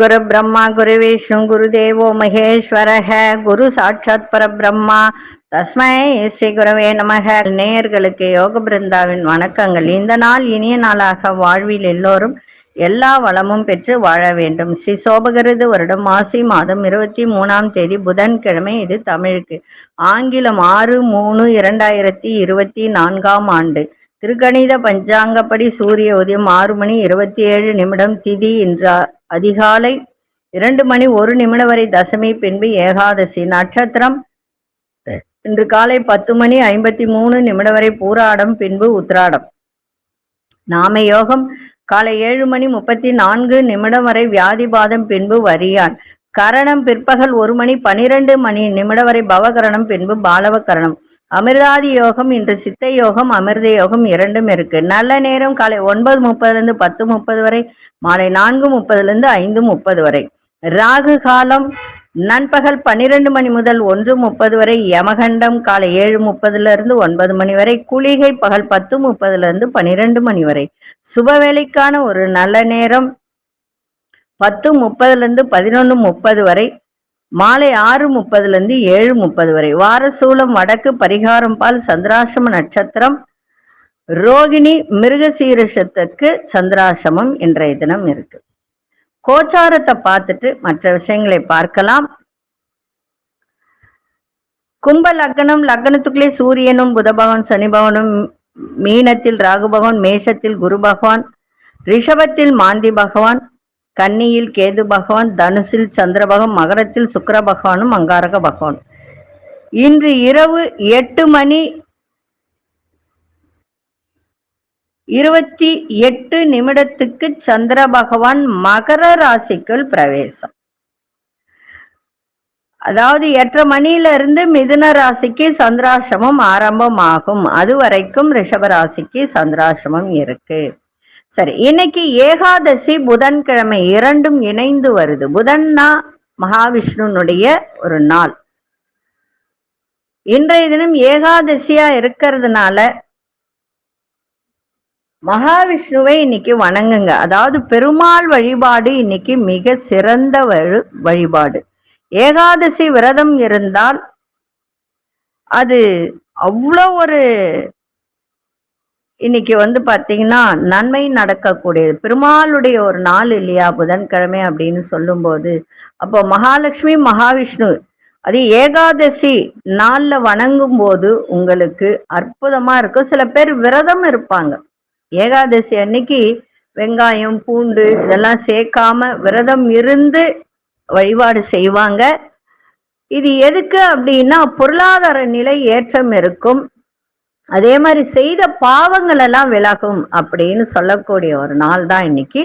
குரு பிரம்மா குரு விஷ்ணு குரு தேவோ மகேஸ்வரக குரு சாட்சாத் பரபிரம்மா. தஸ்மை ஸ்ரீ குருவே நமக. நேயர்களுக்கு யோக பிருந்தாவின் வணக்கங்கள். இந்த நாள் இனிய நாளாக வாழ்வில் எல்லோரும் எல்லா வளமும் பெற்று வாழ வேண்டும். ஸ்ரீ சோபகிருது வருடம் மாசி மாதம் இருபத்தி மூணாம் தேதி புதன்கிழமை இது தமிழுக்கு. ஆங்கிலம் ஆறு மூணு இரண்டாயிரத்தி இருபத்தி நான்காம் ஆண்டு. திருக்கணித பஞ்சாங்கப்படி சூரிய உதயம் ஆறு மணி இருபத்தி ஏழு நிமிடம் திதி இன்று அதிகாலை இரண்டு மணி ஒரு நிமிடம் வரை தசமி பின்பு ஏகாதசி நட்சத்திரம். இன்று காலை பத்து மணி ஐம்பத்தி மூணு நிமிடம் வரை பூராடம் பின்பு உத்ராடம் நாம யோகம் காலை ஏழு மணி முப்பத்தி நான்கு நிமிடம் வரை வியாதிபாதம் பின்பு வரியான். கரணம் பிற்பகல் ஒரு மணி பனிரெண்டு மணி நிமிடம் வரை பவகரணம் பின்பு பாலவகரணம். அமிர்தாதி யோகம் இன்று சித்த யோகம் அமிர்த யோகம் இரண்டும் இருக்கு. நல்ல நேரம் காலை ஒன்பது முப்பதுல இருந்து பத்து முப்பது வரை மாலை நான்கு முப்பதுல இருந்து ஐந்து முப்பது வரை. ராகு காலம் நண்பகல் பன்னிரண்டு மணி முதல் ஒன்று முப்பது வரை யமகண்டம் காலை ஏழு முப்பதுல இருந்து ஒன்பது மணி வரை குளிகை பகல் பத்து முப்பதுல இருந்து பன்னிரண்டு மணி வரை. சுபவேளைக்கான ஒரு நல்ல நேரம் பத்து முப்பதுல இருந்து பதினொன்று முப்பது வரை மாலை ஆறு முப்பதுல இருந்து ஏழு முப்பது வரை. வாரசூலம் வடக்கு பரிகாரம் பால் சந்திராசிரம நட்சத்திரம். ரோகிணி மிருகசீரிஷத்துக்கு சந்திராசிரமம் இன்றைய தினம் இருக்கு. கோச்சாரத்தை பார்த்துட்டு மற்ற விஷயங்களை பார்க்கலாம். கும்ப லக்னம் லக்னத்துக்குள்ளே சூரியனும் புத சனிபவனும் சனி பகவானும் மீனத்தில் ராகு பகவான் மேஷத்தில் குரு பகவான் ரிஷபத்தில் மாந்தி பகவான் கன்னியில் கேது பகவான் தனுசில் சந்திர பகவான் மகரத்தில் சுக்கர பகவானும் அங்காரக பகவான். இன்று இரவு எட்டு மணி இருபத்தி எட்டு நிமிடத்துக்கு சந்திர பகவான் மகர ராசிக்குள் பிரவேசம். அதாவது எட்டரை மணியில இருந்து மிதுன ராசிக்கு சந்திராசிரமம் ஆரம்பமாகும். அது வரைக்கும் ரிஷப ராசிக்கு சந்திராசிரமம் இருக்கு. சரி இன்னைக்கு ஏகாதசி புதன்கிழமை இரண்டும் இணைந்து வருது. புதன்னா மகாவிஷ்ணுனுடைய ஒரு நாள். இன்றைய தினம் ஏகாதசியா இருக்கிறதுனால மகாவிஷ்ணுவை இன்னைக்கு வணங்குங்க. அதாவது பெருமாள் வழிபாடு இன்னைக்கு மிக சிறந்த வழி வழிபாடு. ஏகாதசி விரதம் இருந்தால் அது அவ்வளோ ஒரு இன்னைக்கு வந்து பார்த்தீங்கன்னா நன்மை நடக்கக்கூடியது. பெருமாளுடைய ஒரு நாள் இல்லையா புதன்கிழமை அப்படின்னு சொல்லும்போது. அப்போ மகாலட்சுமி மகாவிஷ்ணு அது ஏகாதசி நாளில் வணங்கும் போது உங்களுக்கு அற்புதமா இருக்கும். சில பேர் விரதம் இருப்பாங்க. ஏகாதசி அன்னைக்கு வெங்காயம் பூண்டு இதெல்லாம் சேர்க்காம விரதம் இருந்து வழிபாடு செய்வாங்க. இது எதுக்கு அப்படின்னா பொருளாதார நிலை ஏற்றம் இருக்கும். அதே மாதிரி செய்த பாவங்கள் எல்லாம் விலகும் அப்படின்னு சொல்லக்கூடிய ஒரு நாள் தான் இன்னைக்கு.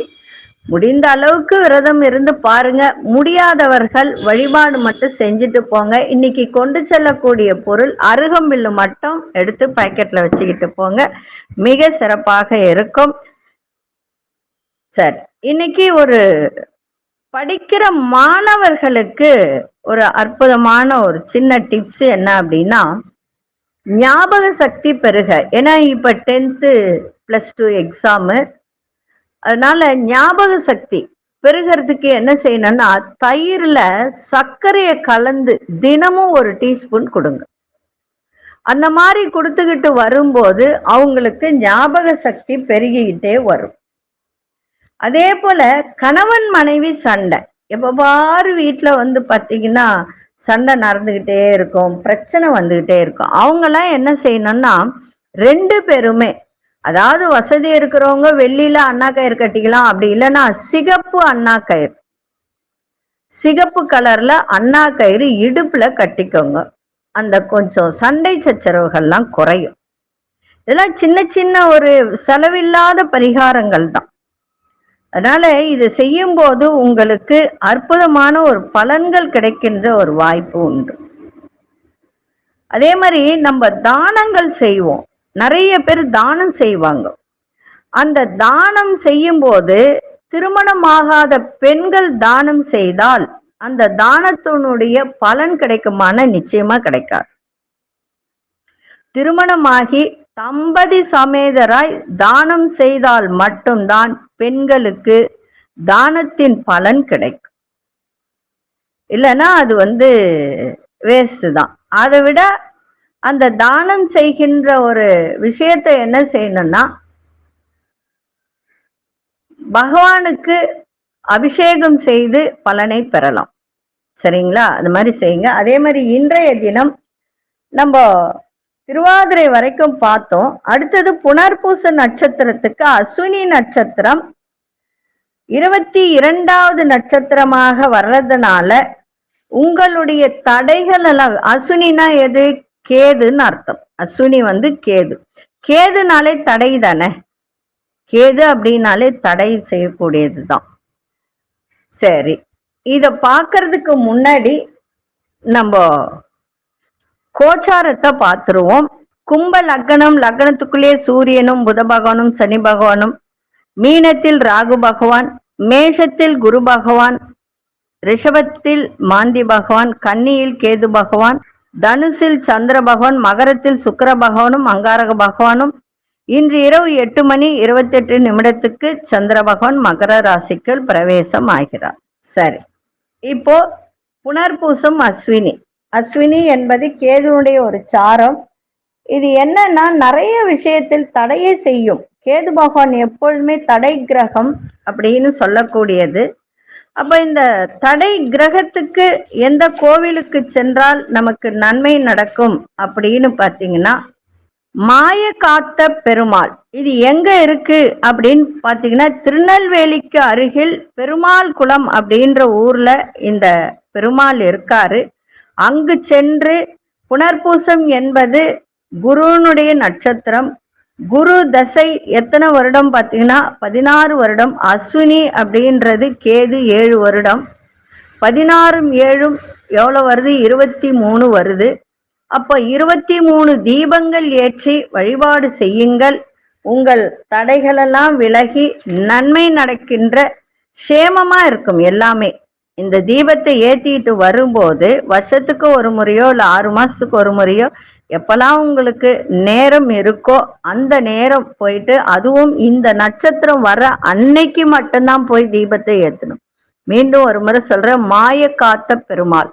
முடிந்த அளவுக்கு விரதம் இருந்து பாருங்க. முடியாதவர்கள் வழிபாடு மட்டும் செஞ்சுட்டு போங்க. இன்னைக்கு கொண்டு செல்லக்கூடிய பொருள் அருகம்பில்லு மட்டும் எடுத்து பாக்கெட்ல வச்சுக்கிட்டு போங்க. மிக சிறப்பாக இருக்கும். சரி இன்னைக்கு ஒரு படிக்கிற மாணவர்களுக்கு ஒரு அற்புதமான ஒரு சின்ன டிப்ஸ் என்ன அப்படின்னா ஞாபக சக்தி பெருக ஏன்னா இப்ப டென்த்து பிளஸ் டூ எக்ஸாமு அதனால ஞாபக சக்தி பெருகிறதுக்கு என்ன செய்யணும்னா தயிர்ல சர்க்கரையை கலந்து தினமும் ஒரு டீஸ்பூன் கொடுங்க. அந்த மாதிரி கொடுத்துக்கிட்டு வரும்போது அவங்களுக்கு ஞாபக சக்தி பெருகிக்கிட்டே வரும். அதே போல கணவன் மனைவி சண்டை. எப்ப பாரு வீட்டுல வந்து பாத்தீங்கன்னா சண்டை நடந்துகிட்டே இருக்கும் பிரச்சனை வந்துகிட்டே இருக்கும். அவங்கெல்லாம் என்ன செய்யணும்னா ரெண்டு பேருமே அதாவது வசதி இருக்கிறவங்க வெள்ளியில அண்ணா கயிறு கட்டிக்கலாம். அப்படி இல்லைன்னா சிகப்பு அண்ணா கயிறு. சிகப்பு கலர்ல அண்ணா கயிறு இடுப்புல கட்டிக்கோங்க. அந்த கொஞ்சம் சண்டை சச்சரவுகள்லாம் குறையும். இதெல்லாம் சின்ன சின்ன ஒரு செலவில்லாத பரிகாரங்கள் தான். அதனால இது செய்யும் போது உங்களுக்கு அற்புதமான ஒரு பலன்கள் கிடைக்கின்ற ஒரு வாய்ப்பு உண்டு. அதே மாதிரி நம்ம தானங்கள் செய்வோம். நிறைய பேர் தானம் செய்வாங்க. அந்த தானம் செய்யும் போது திருமணமாகாத பெண்கள் தானம் செய்தால் அந்த தானத்தினுடைய பலன் கிடைக்குமான நிச்சயமா கிடைக்காது. திருமணமாகி தம்பதி சமேதராய் தானம் செய்தால் மட்டும்தான் பெண்களுக்கு தானத்தின் பலன் கிடைக்கும். இல்லைன்னா அது வந்து வேஸ்ட் தான். அதை விட அந்த தானம் செய்கின்ற ஒரு விஷயத்தை என்ன செய்யணும்னா பகவானுக்கு அபிஷேகம் செய்து பலனை பெறலாம். சரிங்களா? அது மாதிரி செய்யுங்க. அதே மாதிரி இன்றைய தினம் நம்ம திருவாதிரை வரைக்கும் பார்த்தோம். அடுத்தது புனர்பூச நட்சத்திரத்துக்கு அஸ்வினி நட்சத்திரம் இருபத்தி இரண்டாவது நட்சத்திரமாக வர்றதுனால உங்களுடைய தடைகள் எல்லாம் அசுனினா எது கேதுன்னு அர்த்தம். அஸ்வினி வந்து கேது. கேதுனாலே தடை தானே? கேது அப்படின்னாலே தடை செய்யக்கூடியது தான் சரி இத பார்க்கறதுக்கு முன்னாடி நம்ம கோச்சாரத்தை பார்த்துருவோம். கும்ப லக்னம் லக்னத்துக்குள்ளேயே சூரியனும் புத பகவானும் சனி பகவானும் மீனத்தில் ராகு பகவான் மேஷத்தில் குரு பகவான் ரிஷபத்தில் மாந்தி பகவான் கன்னியில் கேது பகவான் தனுசில் சந்திர பகவான் மகரத்தில் சுக்கர பகவானும் அங்காரக பகவானும். இன்று இரவு எட்டு மணி இருபத்தி எட்டு நிமிடத்துக்கு சந்திர பகவான் மகர ராசிக்குள் பிரவேசம் ஆகிறார். சரி. இப்போ புனர்பூசம் அஸ்வினி. அஸ்வினி என்பது கேதுனுடைய ஒரு சாரம். இது என்னன்னா நிறைய விஷயத்தில் தடையை செய்யும். கேது பகவான் எப்பொழுதுமே தடை கிரகம் அப்படின்னு சொல்லக்கூடியது. அப்ப இந்த தடை கிரகத்துக்கு எந்த கோவிலுக்கு சென்றால் நமக்கு நன்மை நடக்கும் அப்படின்னு பாத்தீங்கன்னா மாய காத்த பெருமாள். இது எங்க இருக்கு அப்படின்னு பாத்தீங்கன்னா திருநெல்வேலிக்கு அருகில் பெருமாள் குளம் அப்படின்ற ஊர்ல இந்த பெருமாள் இருக்காரு. அங்கு சென்று புனர்பூசம் என்பது குருனுடைய நட்சத்திரம். குரு தசை எத்தனை வருடம் பார்த்தீங்கன்னா? பதினாறு வருடம். அஸ்வினி அப்படின்றது கேது ஏழு வருடம். பதினாறும் ஏழும் எவ்வளோ வருது? இருபத்தி மூணு வருது. அப்போ இருபத்தி மூணு தீபங்கள் ஏற்றி வழிபாடு செய்யுங்கள். உங்கள் தடைகளெல்லாம் விலகி நன்மை நடக்கின்ற சேமமா இருக்கும் எல்லாமே. இந்த தீபத்தை ஏத்திட்டு வரும்போது வருஷத்துக்கு ஒரு முறையோ இல்லை ஆறு மாசத்துக்கு ஒரு முறையோ எப்பெல்லாம் உங்களுக்கு நேரம் இருக்கோ அந்த நேரம் போயிட்டு அதுவும் இந்த நட்சத்திரம் வர அன்னைக்கு மட்டும்தான் போய் தீபத்தை ஏற்றணும் மீண்டும் ஒரு முறை சொல்ற மாய காத்த பெருமாள்.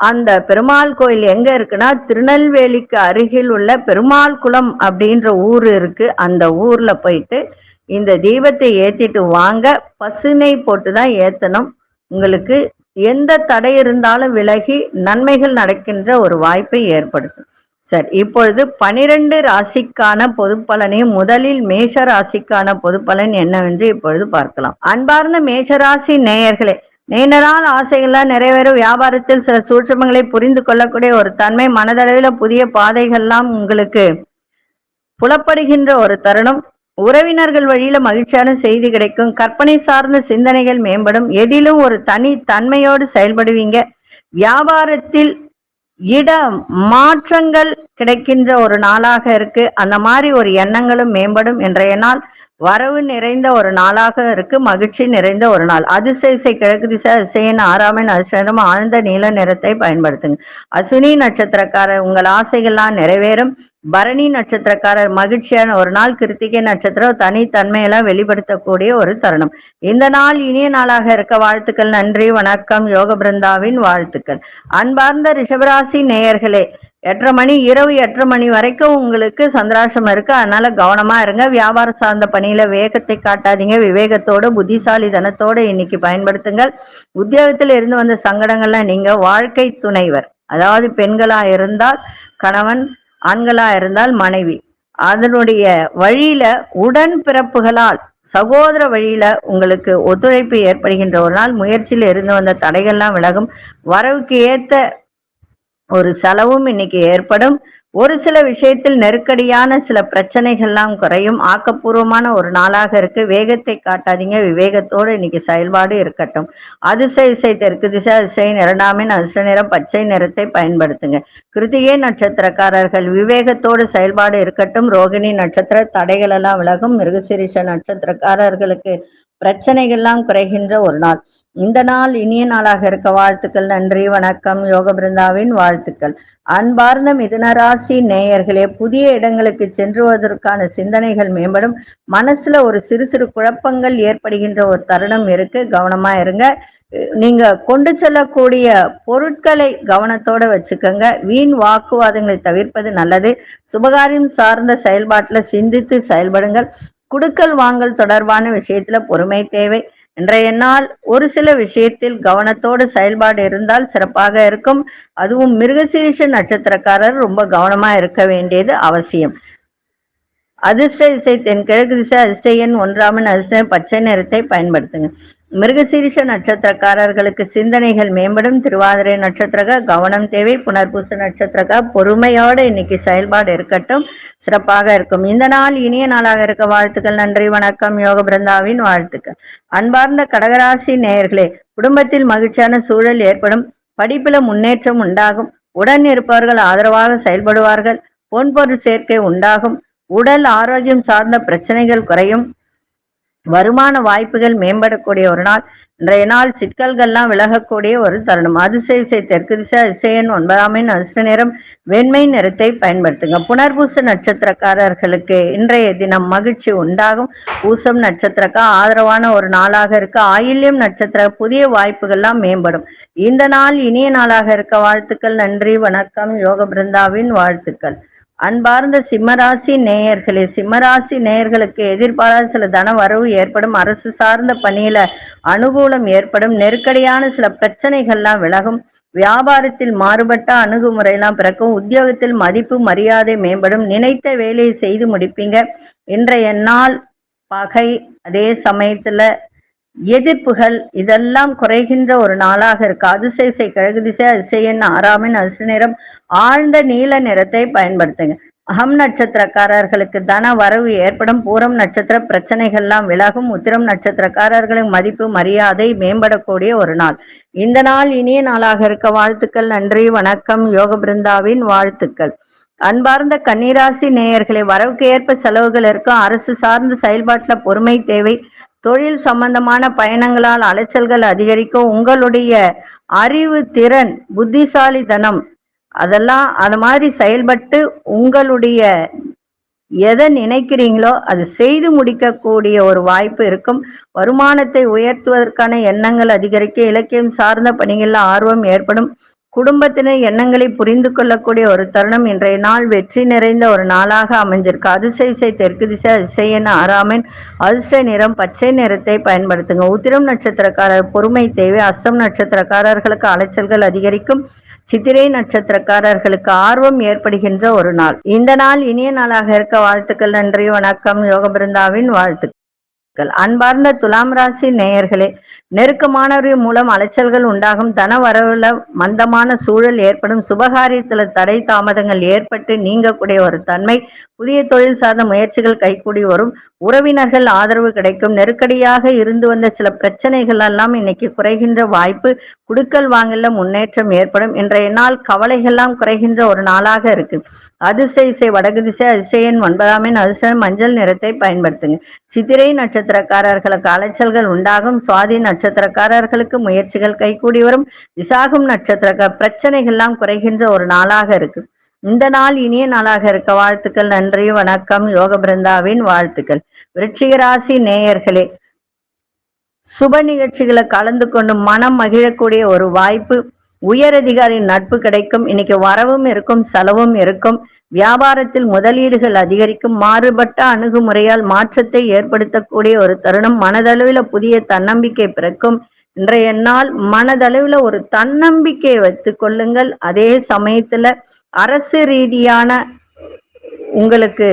அந்த பெருமாள் கோயில் எங்க இருக்குன்னா திருநெல்வேலிக்கு அருகில் உள்ள பெருமாள் குளம் அப்படின்ற ஊர் இருக்கு. அந்த ஊர்ல போயிட்டு இந்த தீபத்தை ஏத்திட்டு வாங்க. பசுனை போட்டு தான் ஏத்தணும். உங்களுக்கு எந்த தடை இருந்தாலும் விலகி நன்மைகள் நடக்கின்ற ஒரு வாய்ப்பை ஏற்படுத்தும். சரி இப்பொழுது பனிரெண்டு ராசிக்கான பொது பலனையும் முதலில் மேஷ ராசிக்கான பொது பலன் என்னவென்று இப்பொழுது பார்க்கலாம். அன்பார்ந்த மேஷராசி நேயர்களே நீண்ட ஆசைகள்லாம் நிறைவேறும் வியாபாரத்தில் சில சூட்சமங்களை புரிந்து கொள்ளக்கூடிய ஒரு தன்மை மனதளவில் புதிய பாதைகள்லாம் உங்களுக்கு புலப்படுகின்ற ஒரு தருணம். உறவினர்கள் வழியில மகிழ்ச்சியான செய்தி கிடைக்கும். கற்பனை சார்ந்த சிந்தனைகள் மேம்படும். எதிலும் ஒரு தனி தன்மையோடு செயல்படுவீங்க. வியாபாரத்தில் இட மாற்றங்கள் கிடைக்கின்ற ஒரு நாளாக இருக்கு. அந்த மாதிரி ஒரு எண்ணங்களும் மேம்படும். என்றைய நாள் வரவு நிறைந்த ஒரு நாளாக இருக்கு மகிழ்ச்சி நிறைந்த ஒரு நாள். அதிசய கிழக்கு திசை அதிசயன் ஆறாமின் அதிர்ஷ்டம் ஆழ்ந்த நீல நிறத்தை பயன்படுத்துங்க. அசுனி நட்சத்திரக்காரர் உங்கள் ஆசைகள்லாம் நிறைவேறும். பரணி நட்சத்திரக்காரர் மகிழ்ச்சியான ஒரு நாள். கிருத்திகை நட்சத்திரம் தனித்தன்மையெல்லாம் வெளிப்படுத்தக்கூடிய ஒரு தருணம். இந்த நாள் இனிய நாளாக இருக்க வாழ்த்துக்கள். நன்றி வணக்கம். யோக பிருந்தாவின் வாழ்த்துக்கள். அன்பார்ந்த ரிஷபராசி நேயர்களே எட்டரை மணி இரவு எட்டரை மணி வரைக்கும் உங்களுக்கு சந்திராசம் இருக்கு. அதனால கவனமா இருங்க. வியாபாரம் சார்ந்த பணியில வேகத்தை காட்டாதீங்க. விவேகத்தோட புத்திசாலி தனத்தோட இன்னைக்கு பயன்படுத்துங்கள். உத்தியோகத்தில் இருந்து வந்த சங்கடங்கள்லாம் நீங்க வாழ்க்கை துணைவர். அதாவது பெண்களா இருந்தால் கணவன் ஆண்களா இருந்தால் மனைவி. அதனுடைய வழியில உடன் பிறப்புகளால் சகோதர வழியில உங்களுக்கு ஒத்துழைப்பு ஏற்படுகின்ற ஒரு நாள். முயற்சியில் இருந்து வந்த தடைகள்லாம் விலகும். வரவுக்கு ஏத்த ஒரு செலவும் இன்னைக்கு ஏற்படும். ஒரு சில விஷயத்தில் நெருக்கடியான சில பிரச்சனைகள்லாம் குறையும். ஆக்கப்பூர்வமான ஒரு நாளாக இருக்கு. வேகத்தை காட்டாதீங்க. விவேகத்தோடு இன்னைக்கு செயல்பாடு இருக்கட்டும். அதிசய இசை தெற்கு திசை அதிசய இரண்டாமின் அதிர்ஷ்ட நிறம் பச்சை நிறத்தை பயன்படுத்துங்க. கிருத்திகை நட்சத்திரக்காரர்கள் விவேகத்தோடு செயல்பாடு இருக்கட்டும். ரோகிணி நட்சத்திர தடைகள் எல்லாம் விலகும். மிருகசிரிஷ நட்சத்திரக்காரர்களுக்கு பிரச்சனைகள்லாம் குறைகின்ற ஒரு நாள். இந்த நாள் இனிய நாளாக இருக்க வாழ்த்துக்கள் நன்றி வணக்கம் யோக பிருந்தாவின் வாழ்த்துக்கள். அன்பார்ந்த மிதுனராசி நேயர்களே புதிய இடங்களுக்கு சென்றுவதற்கான சிந்தனைகள் மேம்படும். மனசுல ஒரு சிறு சிறு குழப்பங்கள் ஏற்படுகின்ற ஒரு தருணம் இருக்கு. கவனமா இருங்க. நீங்க கொண்டு செல்லக்கூடிய பொருட்களை கவனத்தோட வச்சுக்கோங்க. வீண் வாக்குவாதங்களை தவிர்ப்பது நல்லது. சுபகாரியம் சார்ந்த செயல்பாட்டுல சிந்தித்து செயல்படுங்கள். குடுக்கல் வாங்கல் தொடர்பான விஷயத்துல பொறுமை தேவை. இன்றைய நாள் ஒரு சில விஷயத்தில் கவனத்தோடு செயல்பாடு இருந்தால் சிறப்பாக இருக்கும். அதுவும் மிருகசீரிஷ நட்சத்திரக்காரர் ரொம்ப கவனமா இருக்க வேண்டியது அவசியம். அதிர்ஷ்ட இசை தென்கிழக்கு திசை அதிர்ஷ்ட எண் ஒன்றாமன் அதிர்ஷ்ட பச்சை நிறத்தை பயன்படுத்துங்க. மிருகசீரிஷ நட்சத்திரக்காரர்களுக்கு சிந்தனைகள் மேம்படும். திருவாதிரை நட்சத்திரக கவனம் தேவை. புனர்பூச நட்சத்திரக பொறுமையோடு இன்னைக்கு செயல்பாடு இருக்கட்டும் சிறப்பாக இருக்கும். இந்த நாள் இனிய நாளாக இருக்க வாழ்த்துக்கள் நன்றி வணக்கம். யோக பிருந்தாவின் வாழ்த்துக்கள். அன்பார்ந்த கடகராசி நேயர்களே குடும்பத்தில் மகிழ்ச்சியான சூழல் ஏற்படும். படிப்புல முன்னேற்றம் உண்டாகும். உடன் இருப்பவர்கள் ஆதரவாக செயல்படுவார்கள். பொன்பொருள் சேர்க்கை உண்டாகும். உடல் ஆரோக்கியம் சார்ந்த பிரச்சனைகள் குறையும். வருமான வாய்ப்புகள் மேம்படக்கூடிய ஒரு நாள். இன்றைய நாள் சிக்கல்கள்லாம் விலகக்கூடிய ஒரு தருணம். அதிசய தெற்கு திசை அதிசயன் ஒன்பதாமின் அதிர்ஷ்ட நிறம் வெண்மை நிறத்தை பயன்படுத்துங்க. புனர்பூச நட்சத்திரக்காரர்களுக்கு இன்றைய தினம் மகிழ்ச்சி உண்டாகும். பூசம் நட்சத்திரக்கா ஆதரவான ஒரு நாளாக இருக்க ஆயில்யம் நட்சத்திர புதிய வாய்ப்புகள்லாம் மேம்படும். இந்த நாள் இனிய நாளாக இருக்க வாழ்த்துக்கள் நன்றி வணக்கம் யோக பிருந்தாவின் வாழ்த்துக்கள். அன்பார்ந்த சிம்மராசி நேயர்களே சிம்மராசி நேயர்களுக்கு எதிர்பாராத சில தன வரவு ஏற்படும். அரசு சார்ந்த பணியில அனுகூலம் ஏற்படும். நெருக்கடியான சில பிரச்சனைகள்லாம் விலகும். வியாபாரத்தில் மாறுபட்ட அணுகுமுறையெல்லாம் பிறக்கும். உத்தியோகத்தில் மதிப்பு மரியாதை மேம்படும். நினைத்த வேலையை செய்து முடிப்பீங்க. இன்றைய நாள் பகை. அதே சமயத்துல எதிர்ப்புகள் இதெல்லாம் குறைகின்ற ஒரு நாளாக இருக்கு. அதிசயசை கிழக்கு திசை அதிசயன் ஆறாமின் அரிசி நிறம். ஆழ்ந்த நீல நிறத்தை பயன்படுத்துங்க. அகம் நட்சத்திரக்காரர்களுக்கு தன வரவு ஏற்படும். பூரம் நட்சத்திர பிரச்சனைகள்லாம் விலகும். உத்திரம் நட்சத்திரக்காரர்களின் மதிப்பு மரியாதை மேம்படக்கூடிய ஒரு நாள். இந்த நாள் இனிய நாளாக இருக்க வாழ்த்துக்கள். நன்றி வணக்கம். யோக பிருந்தாவின் வாழ்த்துக்கள். அன்பார்ந்த கன்னிராசி நேயர்களை வரவுக்கு ஏற்ப செலவுகள் இருக்கும் அரசு சார்ந்த செயல்பாட்டில் பொறுமை தேவை. தொழில் சம்பந்தமான பயணங்களால் அலைச்சல்கள் அதிகரிக்கும். உங்களுடைய அறிவு திறன் புத்திசாலித்தனம் அதெல்லாம் அது மாதிரி செயல்பட்டு உங்களுடைய எதை நினைக்கிறீங்களோ அது செய்து முடிக்கக்கூடிய ஒரு வாய்ப்பு இருக்கும். வருமானத்தை உயர்த்துவதற்கான எண்ணங்கள் அதிகரிக்க இலக்கியம் சார்ந்த பணிகளில் ஆர்வம் ஏற்படும். குடும்பத்தினர் எண்ணங்களை புரிந்து கொள்ளக்கூடிய ஒரு தருணம் இன்றைய நாள் வெற்றி நிறைந்த ஒரு நாளாக அமைஞ்சிருக்கு. அதிசய தெற்கு திசை அதிசயன் ஆறாமன் அதிர்ஷ்ட நிறம் பச்சை நிறத்தை பயன்படுத்துங்க. உத்திரம் நட்சத்திரக்காரர் பொறுமை தேவை. அஸ்தம் நட்சத்திரக்காரர்களுக்கு அலைச்சல்கள் அதிகரிக்கும். சித்திரை நட்சத்திரக்காரர்களுக்கு ஆர்வம் ஏற்படுகின்ற ஒரு நாள். இந்த நாள் இனிய நாளாக இருக்க. வாழ்த்துக்கள் நன்றி வணக்கம். யோக பிருந்தாவின் வாழ்த்துக்கள் அன்பார்ந்த துலாம் ராசி நேயர்களே நெருக்கமானவர்கள் மூலம் அலைச்சல்கள் உண்டாகும் தன வரவுல மந்தமான சூழல் ஏற்படும். சுபகாரியத்துல தடை தாமதங்கள் ஏற்பட்டு நீங்கக்கூடிய ஒரு தன்மை புதிய தொழில் சார்ந்த முயற்சிகள் கைகூடி வரும். உறவினர்கள் ஆதரவு கிடைக்கும். நெருக்கடியாக இருந்து வந்த சில பிரச்சனைகள் எல்லாம் இன்னைக்கு குறைகின்ற வாய்ப்பு. குடுக்கல் வாங்கல முன்னேற்றம் ஏற்படும். இன்றைய நாள் கவலைகள்லாம் குறைகின்ற ஒரு நாளாக இருக்கு. அதிசய இசை வடகு திசை அதிசயன் ஒன்பதாம் அதிசயம் மஞ்சள் நிறத்தை பயன்படுத்துங்க. சித்திரை நட்சத்திரக்காரர்களுக்கு அலைச்சல்கள் உண்டாகும். சுவாதி நட்சத்திரக்காரர்களுக்கு முயற்சிகள் கைகூடி வரும். விசாகம் நட்சத்திர பிரச்சனைகள்லாம் குறைகின்ற ஒரு நாளாக இருக்கு. இந்த நாள் இனிய நாளாக இருக்க வாழ்த்துக்கள் நன்றி வணக்கம். யோக பிருந்தாவின் வாழ்த்துக்கள். விருச்சிகராசி நேயர்களே சுப நிகழ்ச்சிகளை கலந்து கொண்டு மனம் மகிழக்கூடிய ஒரு வாய்ப்பு உயரதிகாரியின் நட்பு கிடைக்கும். இன்னைக்கு வரவும் இருக்கும் செலவும் இருக்கும். வியாபாரத்தில் முதலீடுகள் அதிகரிக்கும். மாறுபட்ட அணுகுமுறையால் மாற்றத்தை ஏற்படுத்தக்கூடிய ஒரு தருணம். மனதளவில் புதிய தன்னம்பிக்கை பிறக்கும். இன்றைய நாள் மனதளவில் ஒரு தன்னம்பிக்கையை வைத்துக் கொள்ளுங்கள். அதே சமயத்துல அரசு ரீதியான உங்களுக்கு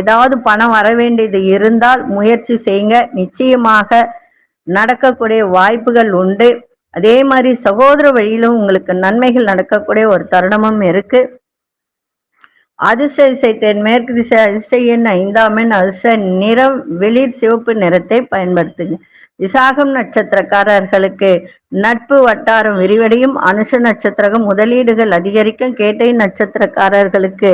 ஏதாவது பணம் வர வேண்டியது இருந்தால் முயற்சி செய்யுங்க. நிச்சயமாக நடக்கக்கூடிய வாய்ப்புகள் உண்டு. அதே மாதிரி சகோதர வழியிலும் உங்களுக்கு நன்மைகள் நடக்கக்கூடிய ஒரு தருணமும் இருக்கு. அதிசய தென் மேற்கு திசை அதிர்ஷ்ட எண் ஐந்தாம் எண் அதிர்ஷ்ட நிறம் வெளிர் சிவப்பு நிறத்தை பயன்படுத்துங்க. விசாகம் நட்சத்திரக்காரர்களுக்கு நட்பு வட்டாரம் விரிவடையும். அனுஷ நட்சத்திரகம் முதலீடுகள் அதிகரிக்கும். கேட்டை நட்சத்திரக்காரர்களுக்கு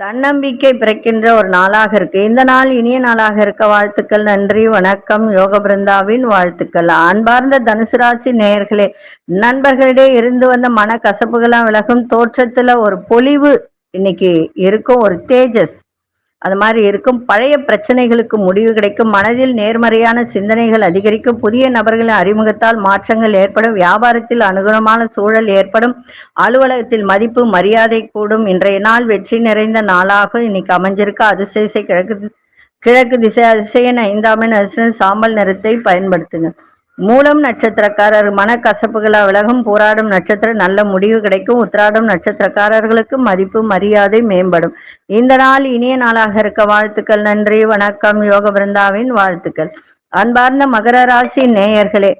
தன்னம்பிக்கை பிறக்கின்ற ஒரு நாளாக இருக்கு. இந்த நாள் இனிய நாளாக இருக்க வாழ்த்துக்கள் நன்றி வணக்கம். யோக பிருந்தாவின் வாழ்த்துக்கள். அன்பார்ந்த தனுசு ராசி நேயர்களே நண்பர்களிடையே இருந்து வந்த மன கசப்புகளாம் விலகும். தோற்றத்துல ஒரு பொலிவு இன்னைக்கு இருக்கும் ஒரு தேஜஸ். அது மாதிரி இருக்கும். பழைய பிரச்சனைகளுக்கு முடிவு கிடைக்கும். மனதில் நேர்மறையான சிந்தனைகள் அதிகரிக்கும். புதிய நபர்களின் அறிமுகத்தால் மாற்றங்கள் ஏற்படும். வியாபாரத்தில் அனுகூலமான சூழல் ஏற்படும். அலுவலகத்தில் மதிப்பு மரியாதை கூடும். இன்றைய நாள் வெற்றி நிறைந்த நாளாக இன்னைக்கு அமைஞ்சிருக்கு அதிசய கிழக்கு கிழக்கு திசை அதிசயன் ஐந்தாமின் அதிசயன் சாம்பல் நிறத்தை பயன்படுத்துங்க மூலம் நட்சத்திரக்காரர் மனக்கசப்புகளா விலகும் போராடும் நட்சத்திரம் நல்ல முடிவு கிடைக்கும் உத்திராடும் நட்சத்திரக்காரர்களுக்கு மதிப்பு மரியாதை மேம்படும். இந்த நாள் இனிய நாளாக இருக்க வாழ்த்துக்கள் நன்றி வணக்கம் யோக பிருந்தாவின் வாழ்த்துக்கள். அன்பார்ந்த மகர ராசி நேயர்களே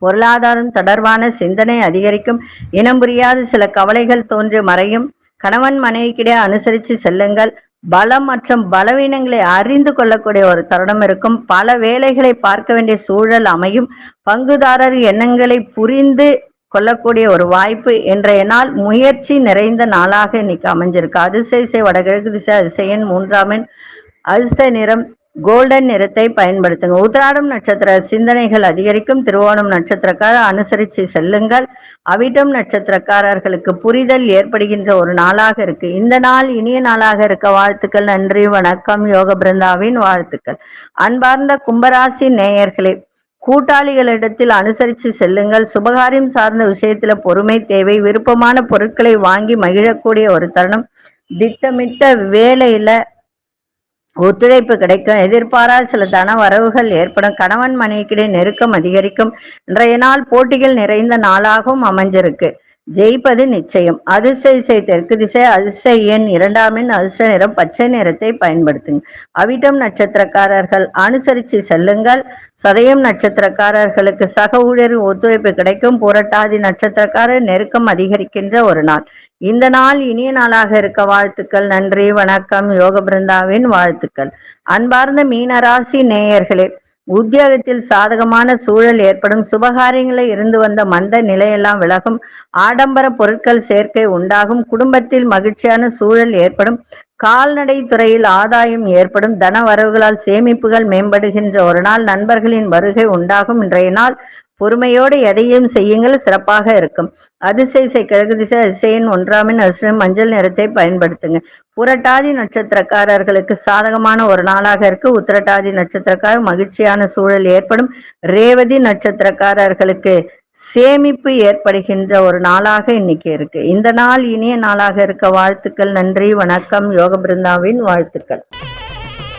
பொருளாதாரம் தொடர்பான சிந்தனை அதிகரிக்கும் இனம் புரியாத சில கவலைகள் தோன்றி மறையும். கணவன் மனைவிக்கிடையே அனுசரித்து செல்லுங்கள். பலம் மற்றும் பலவீனங்களை அறிந்து கொள்ளக்கூடிய ஒரு தருணம் இருக்கும். பல வேலைகளை பார்க்க வேண்டிய சூழல் அமையும். பங்குதாரர் எண்ணங்களை புரிந்து கொள்ளக்கூடிய ஒரு வாய்ப்பு இன்றைய நாள் முயற்சி நிறைந்த நாளாக இன்னைக்கு அமைஞ்சிருக்கு. அதிசய வடகிழக்கு திசை அதிசயன் எண் அதிசை நிறம் கோல்டன் நிறத்தை பயன்படுத்துங்க. உத்திராடம் நட்சத்திர சிந்தனைகள் அதிகரிக்கும். திருவோணம் நட்சத்திரக்கார அனுசரித்து செல்லுங்கள். அவிட்டம் நட்சத்திரக்காரர்களுக்கு புரிதல் ஏற்படுகின்ற ஒரு நாளாக இருக்கு. இந்த நாள் இனிய நாளாக இருக்க வாழ்த்துக்கள். நன்றி வணக்கம். யோக பிருந்தாவின் வாழ்த்துக்கள். அன்பார்ந்த கும்பராசி நேயர்களே கூட்டாளிகளிடத்தில் அனுசரித்து செல்லுங்கள். சுபகாரியம் சார்ந்த விஷயத்துல பொறுமை தேவை விருப்பமான பொருட்களை வாங்கி மகிழக்கூடிய ஒரு தருணம். திட்டமிட்ட வேலையில ஒத்துழைப்பு கிடைக்கும். எதிர்பாராத சில தன வரவுகள் ஏற்படும். கணவன் மனைவிக்கிடையே நெருக்கம் அதிகரிக்கும். இன்றைய நாள் போட்டிகள் நிறைந்த நாளாகவும் அமைஞ்சிருக்கு. ஜெயிப்பது நிச்சயம். அதிர்ஷ்ட தெற்கு திசை அதிர்ஷ்ட எண் இரண்டாம் எண் அதிர்ஷ்ட நிறம் பச்சை நிறத்தை பயன்படுத்துங்க. அவிட்டம் நட்சத்திரக்காரர்கள் அனுசரித்து செல்லுங்கள். சதயம் நட்சத்திரக்காரர்களுக்கு சக ஊழியர் ஒத்துழைப்பு கிடைக்கும். புரட்டாதி நட்சத்திரக்காரர் நெருக்கம் அதிகரிக்கின்ற ஒரு நாள். இந்த நாள் இனிய நாளாக இருக்க வாழ்த்துக்கள் நன்றி வணக்கம் யோக பிருந்தாவின் வாழ்த்துக்கள். அன்பார்ந்த மீனராசி நேயர்களே உத்தியோகத்தில் சாதகமான சூழல் ஏற்படும் சுபகாரியங்களை இருந்து வந்த மந்த நிலையெல்லாம் விலகும் ஆடம்பர பொருட்கள் சேர்க்கை உண்டாகும் குடும்பத்தில் மகிழ்ச்சியான சூழல் ஏற்படும் கால்நடை துறையில் ஆதாயம் ஏற்படும் தன வரவுகளால் சேமிப்புகள் மேம்படுகின்ற ஒரு நாள் நண்பர்களின் வருகை உண்டாகும். இன்றைய நாள் பொறுமையோடு எதையும் செய்யுங்கள் சிறப்பாக இருக்கும். அதிசய கிழக்கு திசை அதிசையின் ஒன்றாமின் அதிசயம் மஞ்சள் நிறத்தை பயன்படுத்துங்க. புரட்டாதி நட்சத்திரக்காரர்களுக்கு சாதகமான ஒரு நாளாக இருக்கு. உத்திரட்டாதி நட்சத்திரக்காரர் மகிழ்ச்சியான சூழல் ஏற்படும். ரேவதி நட்சத்திரக்காரர்களுக்கு சேமிப்பு ஏற்படுகின்ற ஒரு நாளாக இன்னைக்கு இருக்கு. இந்த நாள் இனிய நாளாக இருக்க வாழ்த்துக்கள் நன்றி வணக்கம். யோக பிருந்தாவின் வாழ்த்துக்கள்.